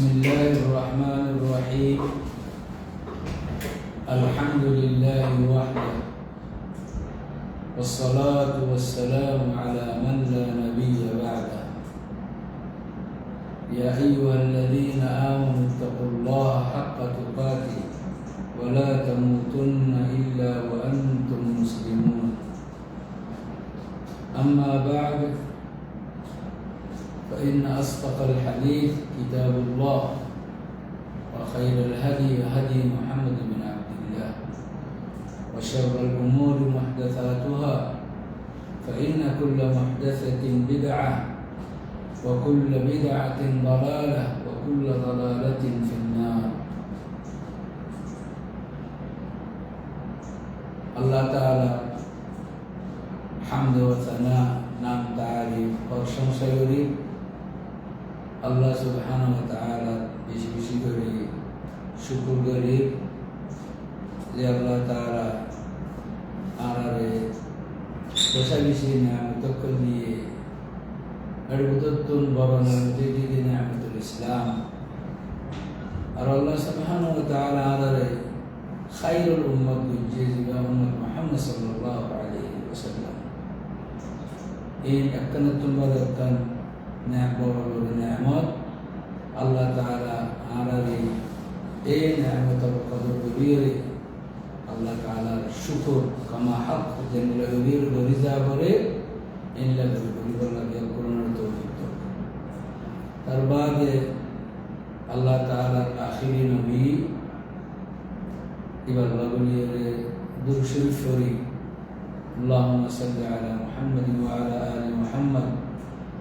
بسم الله الرحمن الرحيم. الحمد لله وحده. والصلاة والسلام على من لا نبي بعده. يا أيها الذين آمنوا اتقوا الله حق تقاته ولا تموتن إلا وأنتم مسلمون. أما بعد فإن أصدق الحديث كتاب الله وخير الهدي هدي محمد بن عبد الله وشر الأمور محدثاتها فإن كل محدثة بدعة وكل بدعة ضلالة وكل ضلالة في النار الله تعالى حمد وثناء নাম তারিফ প্রশংসা করি আল্লাহ সুবহান তাআলা বেশি বেশি করে শুকর করি যে আল্লাহ তাআলা আরারে বেশা বেশি নিয়ামত নিয়ে আড়বুদতুন বরণের দিকে নিয়ামতুল ইসলাম আর আল্লাহ সুবহান তাআলা আরারে খাইরুল উম্মত যে জিবা উম্মত মুহাম্মদ সাল্লাল্লাহু আলাইহি ওয়াসাল্লাম এই একখান তোমার একখান বড় বড় নিয়ামত আল্লাহ তাআলা আরারে এই নিয়ামত কদর করিয়ে আল্লাহ তাআলার শুকর কামা হক জেনে গভীর গরিজা করে ইল্লা গরিব লাগে করোনার তৌফিক তার বাদে আল্লাহ তাআলার আখিরি নবী এবার বলিয়ে দুরুদ শরীফ اللهم صل على محمد وعلى آل محمد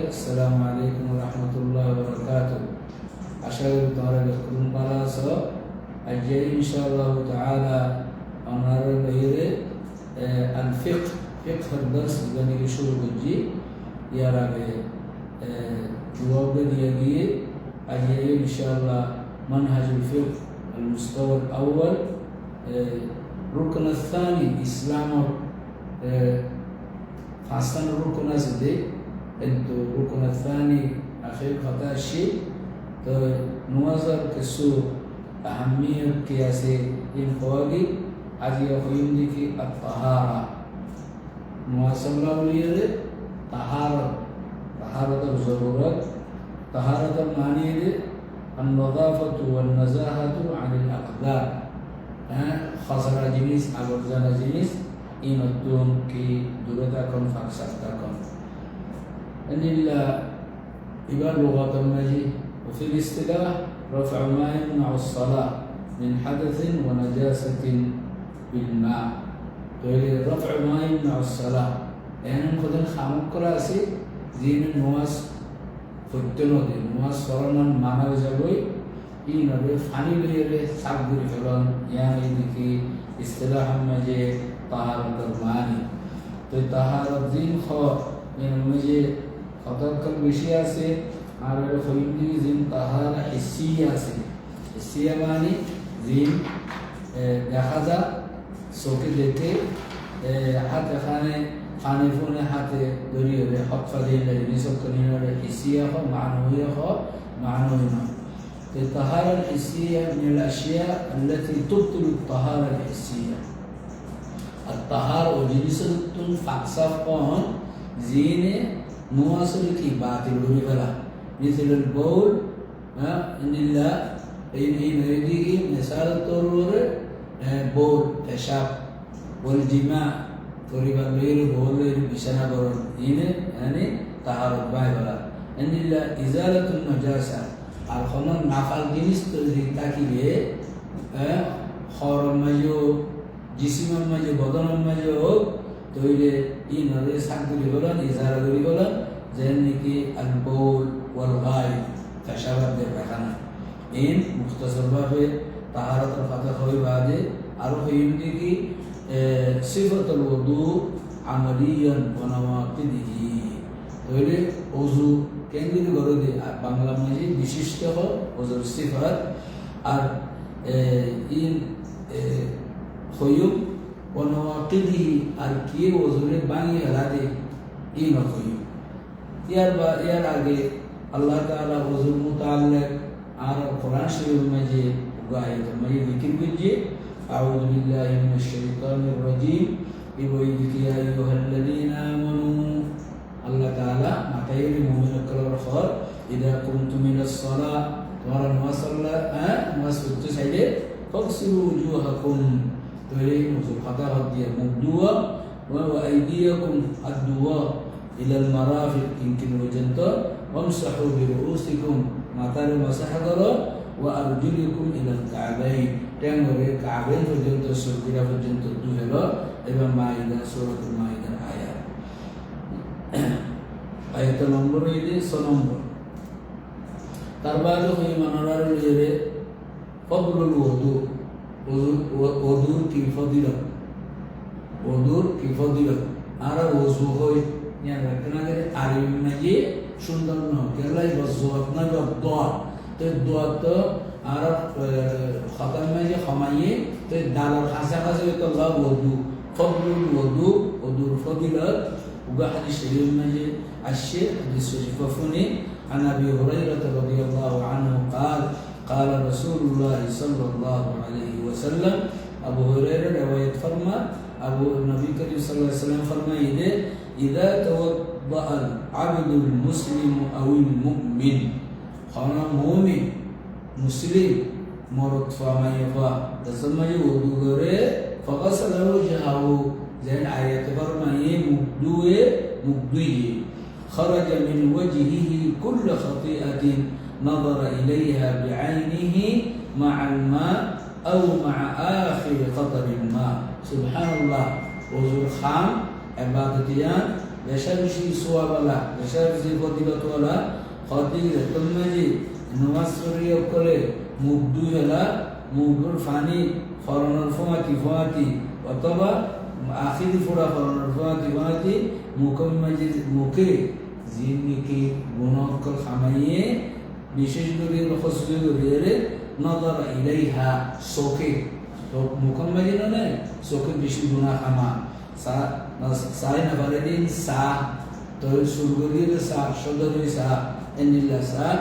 আসসালামু আলাইকুম ওয়া রাহমাতুল্লাহি ওয়া বারাকাতুহু আশা করি তোমরা বেকুম ভালো আছো আজ ইনশাআল্লাহ তাআলা আমার বাইরে আল ফিqh ফিqh الدرس মানে শুরু করছি ইয়ার আগে জবাব দিয়ে গিয়ে আজ ইনশাআল্লাহ منهج الفقه المستوى الأول الركن الثاني إسلام فحسن الركن أزدي انتو রুকন الثاني أخير قطاع الشيء তো نوظر কিছু أهمية قياسي ينقواقي আজি অকয়ম الطهارة. আত্মাহারা মুয়াসামরা বলিয়ে طهارة তাহারতের জরুরত তাহারতের মানে النظافة والنزاهة عن الأقدار. خسر جنس أبرزان جنس إن الدوم كي دورتا كن أن الا يبقى لغة المجيء وفي الاستلاح رفع ما يمنع الصلاة من حدث ونجاسة بالماء. غير رفع ما يمنع الصلاة. يعني خدن خامو كراسي زين نواس فتنو دي. نواس فرنا معنى جابوي إيه نبي فاني بيري سابقو لفلان يعني دكي استلاح مجيء طهارة المعاني تو طهارة دين خور. يعني مجيء কতক্ষণ বেশি আছে আর এর ফইন্দি জিন তাহার হিসি আছে হিসিয়া মানে জিন দেখা যা চোখে দেখে হাত এখানে খানে ফুনে হাতে দরিয়ে হক ফাদিয়ে জিনিসক কনিয়ে حسية معنوية معنوية الطهارة الحسية من الأشياء التي تبطل الطهارة الحسية الطهارة وجنس فاقصف قون زينة مواصلة باطل بلا مثل البول إن الله إن يديه مثال الضرور بول تشاب والجماع ضرب الليل بول بشنا برون إن يعني طهارة باي بلا إن الله إزالة النجاسة আর কোনো নাফাল জিনিস তৈরি থাকিলে খরম মাঝে হোক জিসিমের মাঝে বদনের মাঝে হোক তৈরি ই নদীর শাক গুলি হলেন ইজারা গুলি হলেন যেন নাকি আল বৌল ওয়াল এন মুখতসরভাবে তাহারাতের ফাঁকা হয়ে বাদে আরও হইম নাকি সিফাতুল ওদু আমলিয়ান বনামাতে দিহি তাহলে অজু কেন্দ্রিক করে দিয়ে আর বাংলা মাঝে বিশিষ্ট হয় অজুর সিফাত। আর ইন হইম বনামাতে দিহি আর কি অজুরে বাঙিয়ে হেলা দেয় এই ইয়ার বা ইয়ার আগে আল্লাহ তাআলা ওজুর মুতাআল্লিক আর কোরআন শরীফ মাঝে গায়ত মাঝে জিকির করছে আউযু বিল্লাহি মিনাশ শাইতানির রাজীম ইবইদিকা ইয়া আইয়ুহাল্লাযীনা আমানু আল্লাহ তাআলা মাথায় মুমিন করার পর ইদা কুনতুম মিনাস সালাহ তোমরা নামাজ সাল্লাহ হ্যাঁ নামাজ পড়তে চাইলে ফাগসিলু উজুহাকুম তৈরি মুসুল খাতা হাত দিয়ে মুখ ধোয়া ওয়া আইদিয়াকুম হাত ধোয়া ইলাল মারাফিক কিনকিন পর্যন্ত ওয়ামসাহু বিরুসিকুম মাথারে মাসাহ করো ওয়া আরজুলিকুম ইলাল কাবাইন ট্যাঙ্গরে কাবাইন পর্যন্ত, সরকিরা পর্যন্ত ধুয়েলো এবং মাইদা সূরাতুল মাইদার আয়াত। আয়াত নম্বর হইলে ছ নম্বর। তার বাদে হই মানার লইরে ফবলুল ওদু। ওদুর কি ফদিলত ওদুর কি ফদিলত আর ওজু হই ইয়া রাখনা করে আরবি মাঝে সুন্দর ন কেলাই বজু আপনা দোয়া তো দোয়া তো আর খতম মাঝে খমাইয়ে তো দালার খাসা খাসা তো লা ওদু ফবলুল ওদু ওদুর ফদিলত وقال حديث الشريف المجيد الشيخ حديث الشفافوني عن ابي هريره رضي الله عنه قال قال رسول الله صلى الله عليه وسلم ابو هريره روايه فرما ابو النبي الكريم صلى الله عليه وسلم فرما إذا توضأ العبد المسلم أو المؤمن قال مؤمن مسلم مرض فما يفا تسمى وضوء فغسل وجهه زين آيات فرمائي مبدوه مبدوه خرج من وجهه كل خطيئة نظر إليها بعينه مع الماء أو مع آخر قطر الماء. سبحان الله. وزور خام عبادتيان بشرشي صواب لا بشرشي فضيلة ولا خطيئة ثم جي نمسري وكله مبدوه لا مبدور فاني فرنر فماتي فماتي অথবা আখিরি ফোড়া ফলানোর ফাঁতি ফাঁতি মুখের মাঝে মুখে জিন্নিকে গুণকল খামাইয়ে বিশেষ করে খসবে করে নজর ইলাইহা চোখে মুখের মাঝে নয় চোখে বেশি গুণা খামা সাড়ে নাফারে দিন সাহ তৈল সুরগরির সাহ সদরের সাহ এনিল্লা সাহ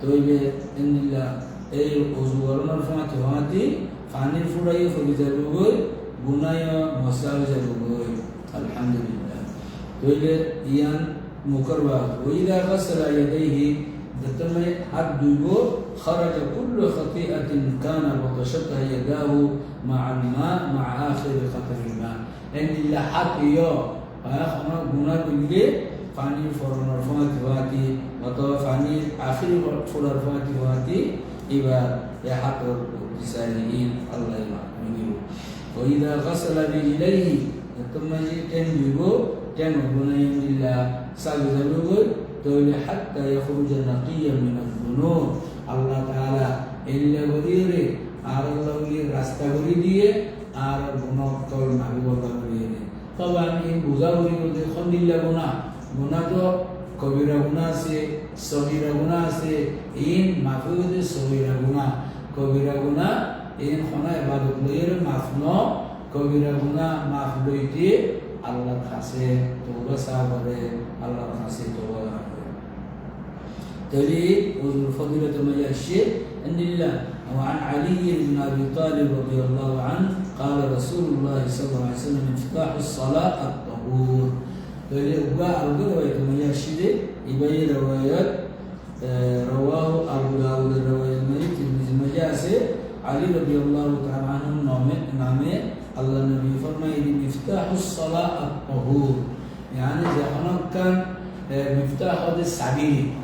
তৈলে এনিল্লা, এই অজু গরমের ফাঁতি ফাঁতি পানির ফুড়াইয়ে ফলি যাবে গুনায় মশলা যাবে আলহামদুলিল্লাহ। তৈলে ইয়ান মুকরবা ওইদা গাসলা ইয়াদাইহি দতমে হাত দুইব خرج كل خطيئة كان بطشتها يداه مع الماء مع آخر قطر الماء. إن إلا حق يا. آه، هناك بنجي فاني فرن الفات واتي وتو فاني آخر فرن الفات واتي إبا يحق بسالين الله يمنيه وإذا غسل برجليه ثم تنجبه تنجبنا يمد الله سابق تولي حتى يخرج نقيا من الذنوب. আল্লাহ তালা এল্লাগুলিরে আর আল্লাহগুলির রাস্তাগুলি দিয়ে আর গুণকল নাগবতা করিয়ে দেয় তবে আমি বোঝা করি বলতে খন্দিল্লা গুণা গুণা তো কবিরা গুণা আছে সহিরা গুণা আছে ইন মাফি হইতে সহিরা গুণা কবিরা গুণা এন খনা এবাদত লইয়ের মাফ ন কবিরা গুণা মাফ লইতে আল্লাহ কাছে তোবা সাহরে আল্লাহ কাছে তোবা دليل وزن والفضيلة مع الشيخ أن الله وعن علي بن أبي طالب رضي الله عنه قال رسول الله صلى الله عليه وسلم مفتاح الصلاة الطهور. دليل وقع الرواية مع الشيخ يبين روايات آه، رواه أبو داود الرواية الملك المجاسي علي رضي الله تعالى عنه نامه الله النبي فرمى مفتاح الصلاة الطهور. يعني إذا كان آه، مفتاح هذا السبيل.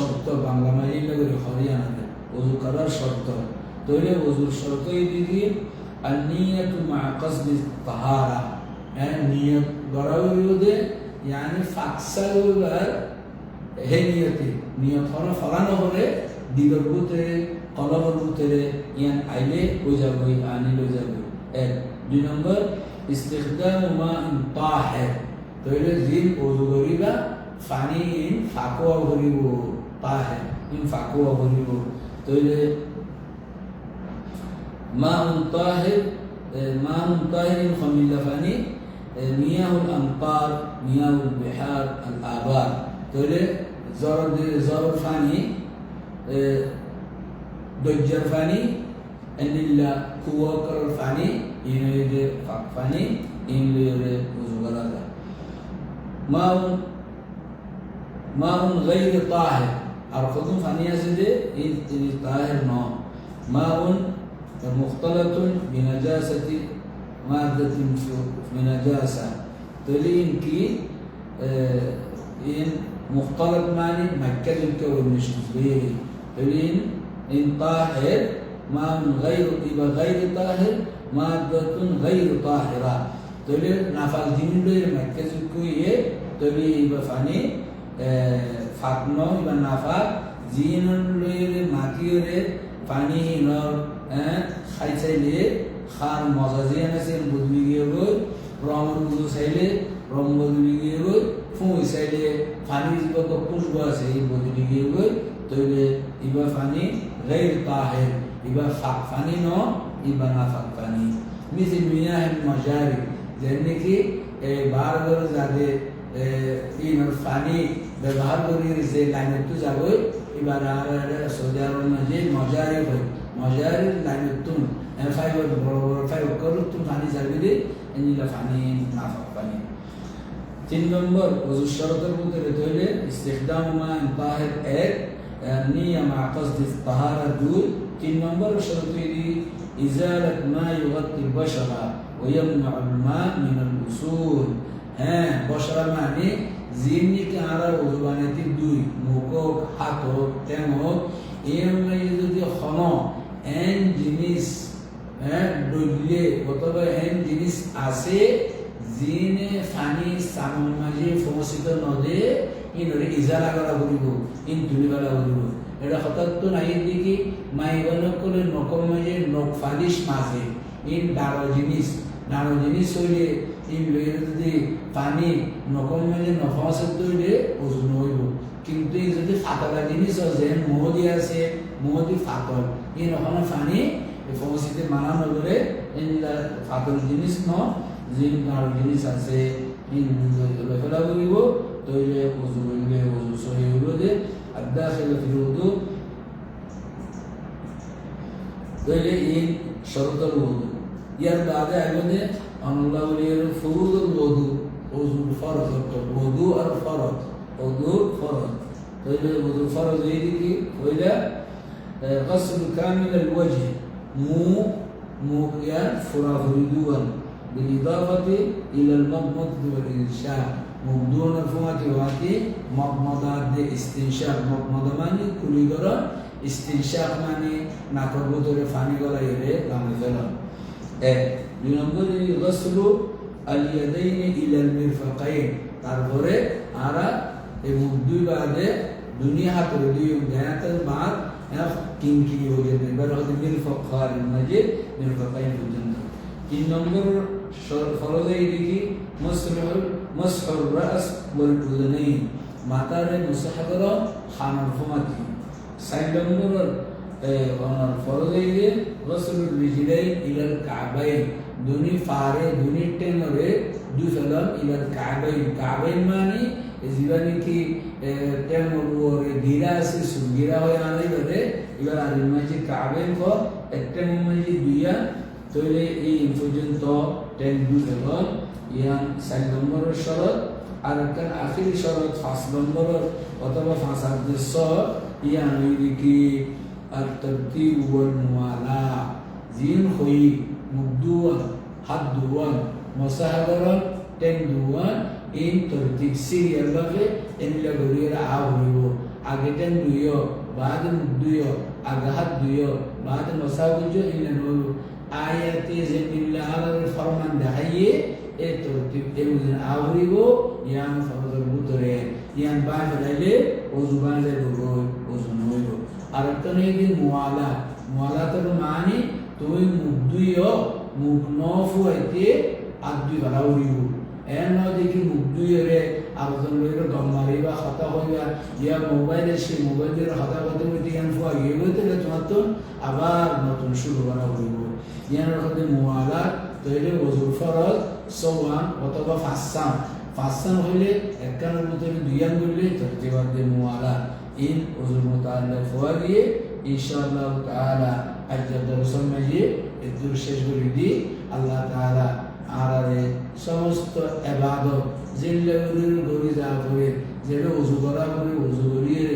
শর্ত বাংলা মাইজিল্লা করে হরিয়ানাতে অজু করার শর্ত তৈরি অজুর শর্ত এই দিদি আর নিয়ত মা কসবি তাহারা। হ্যাঁ নিয়ত গড়াও বিরুদ্ধে, ইয়ানি ফাকসাল হে নিয়তে, নিয়ত হলো ফলানো হলে দিগর ভূতেরে কলবর ভূতেরে ইয়ান আইলে ওই যাবই আনি লই যাবই এক। দুই নম্বর ইস্তেখদাম মা হে তৈরি দিন ওজু গরিবা ফানি ফাকুয়া গরিব طاهر ينفع وهو تقول ماء طاهر؟ إيه، ماء طاهر خميل لفاني؟ إيه، مياه الأمطار مياه البحار الآبار. تقول زور زور فاني إيه، دجر فاني أن الله قوة قرر فاني ينويد فاني ينويد وزغلات ماء ماء غير طاهر؟ أرقكم فأني سيدي إذ طاهر نوع ماء مختلط بنجاسة مادة بنجاسة. تلين كي آه، إن مختلط ماني مكلم كو النشتبيري تلين إن طاهر ماء غير إبا غير طاهر مادة غير طاهرة. تلين نفال دين دير مكزكو يه تلين بفاني آه ফাকনো বা নাফাক জিনুন লুইর মাকিয়রে পানি হিনর হ্যাঁ, খাই চাইলে খার মজাজি আনাছে বুদমি গিয়ে গই রঙর বুঝু চাইলে রং বদলি গিয়ে গই ফুঁই চাইলে পানি যুবক পুষ্প আছে, এই বদলি গিয়ে গই তৈলে ইবা পানি গের তাহের ইবা ফাক পানি ন, ইবা নাফাক পানি। মিজি মিয়াহের মজারি যেমনি কি বারবার যাদের এই ফানি ব্যবহার করি, যে লাইনে তো যাবই এবার আর সৌদি আরব যে মজারি হয়। মজারি লাইনে ফাইবার বড় বড় ফাইবার করো তুমি পানি যাবি রে এগুলো পানি না পানি। তিন নম্বর ওজু শরতের মধ্যে ধরলে মা তাহের এক নিয়া মা কসদি তাহারা দুই। তিন নম্বর শরত এদি ইজালাত মা ইউগাতি বাশরা ওয়ামনা আল মা মিনাল উসুল হ্যাঁ বসরা মানে জিমনিকে আরা ওজু বানাইতে দুই মুখ হাত টেং এর যদি খন এন জিনিস অথবা এন জিনিস আছে যিনে ফানি সামন মাঝে ফমসিত নদে ইনরে ইজারা করা করিব ইন তুলি করা করিব এটা হঠাৎ তো নাই দেখি মাই করে নকম মাঝে নখ ফালিশ মাঝে ইন ডাড় জিনিস ডাড় জিনিস হইলে ইন যদি পানি নকম মেলে নফাসত তৈরি ওজন হইব কিন্তু ই যদি ফাতলা জিনিস যেন মোহ আছে, মোহ দি ফাতল ই নখন পানি ফৌসিতে মানা নগরে ফাতল জিনিস ন যে নার জিনিস আছে লেখলা করিব যে। আড্ডা খেলে ফিরুদু ই বাদে الوضوء ওজু ফরজ ওযু আর ফরজ ওযু ফরজ তইলে ওযু ফরজ এই দিকে কইলা غسل كامل الوجه مو موقيا فرافريدوان بالإضافة إلى المضمض والإنشاء مبدون الفوات واتي مضمضات استنشاق مضمضة ماني كلي غرا استنشاق ماني নাকর ভিতরে পানি গলা এলে গামে ফেলা এক দুই নম্বরে গসল আলিয়াদাইনি ইলাল মিরফাকাইন। তারপরে আরা এবং দুই বাদে দুনিয়া হাতের দুই গায়াতের বাদ কিনকি হয়ে যাবে এবার হচ্ছে মিরফাকার মাঝে মিরফাকাইন পর্যন্ত। তিন নম্বর ফরজে দেখি মসরুল মসহুর রাস ওয়াল উযনাইন মাতারে মুসাহ করো খানার ফুমাতি। চার নম্বর ওনার ফরজে দিয়ে গসলুল রিজলাইন ইলাল কাবাইন। দুনি ফারে দুনি টেনরে দুই ফেলাম ইলাল কাবাইন কাবাইন মানে জীবনে কি টেমর ওরে গিরা আছে সুগিরা হয়ে আনাই বলে এবার আলিম মাঝে কাবাইন কো একটা মাঝে দুইয়া তৈলে এই পর্যন্ত টেন দুই ফেলাম ইয়ান চার নম্বরের শরৎ আর একটা আখিরি শরৎ পাঁচ নম্বর অথবা পাঁচ আদর্শ ইয়ান কি আর তরতিব ওয়াল মুওয়ালা জিন হই মুবদুয়ান হাত দুয়ান মসাহাদরন টেন দুয়ান ইন তরতিব সিরিয়াল ভাবে এনিলা গরিয়েরা আ হইব আগে টেন দুইয় বাদ দুইয় আগে হাত দুইয় বাদ মসাগুজ ইনলা নইব আয়াতে যে বিল্লাহ ফরমান দেখাইয়ে এ তরতিব এমন আ হইব ইয়ান ফরজের ভিতরে ইয়ান বাই ফেলাইলে ওজু বাঁধে রইব ওজু নইব আর তোর তুমি মুখ দুইও মুখ ন হইতে আর দুই বেলা উড়িব এর নয় দেখি মুখ দুইরে আবেদন লইলে গম মারিবা হতা হইবা ইয়া মোবাইলে সেই মোবাইলের হতা হতে হইতে ইয়ান ফুয়া গিয়ে হইতে তোমার তো আবার নতুন শুরু করা হইব ইয়ান হতে মুআলা তো এটা ওজুর ফরজ সওয়ান অথবা ফাসান ফাসান হইলে একখানের মধ্যে দুইয়ান করলে তরতিবাদ দিয়ে মুআলা ইন ওজুর মোতাল্লা ফুয়া গিয়ে ইনশাআল্লাহ তাআলা। আজকের দর্শন মাঝে একটু শেষ করে দিই আল্লাহ তাআলা আরারে সমস্ত এবাদত যেগুলো গরি যা করে যেটা উজু করা করে উজু করিয়ে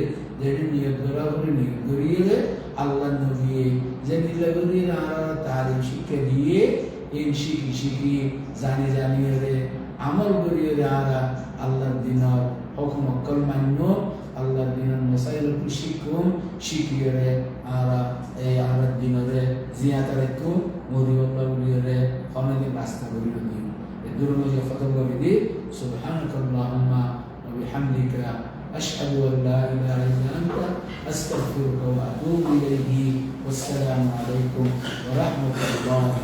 যেটা নিয়ত করা করে নিয়ত করিয়ে আল্লাহ নবিয়ে যে নিলে করিয়ে আর তারিখ শিক্ষা দিয়ে, এই শিখি শিখি, জানি জানিয়ে আমল করিয়ে রে আরা আল্লাহর দিনর হুকুম অকল মান্য আল্লাহর দিনের মসাইল শিখুম শিখিয়ে রে আরা এই আল্লাহর দিনরে জিয়াতা রেখুম মরিবল্লাহ বলিয়ে রে অনেকে রাস্তা করিয়ে দিও الدور مجي خطب وبدي سبحانك اللهم وبحمدك أشهد أن لا إله إلا أنت أستغفرك وأتوب إليه والسلام عليكم ورحمة الله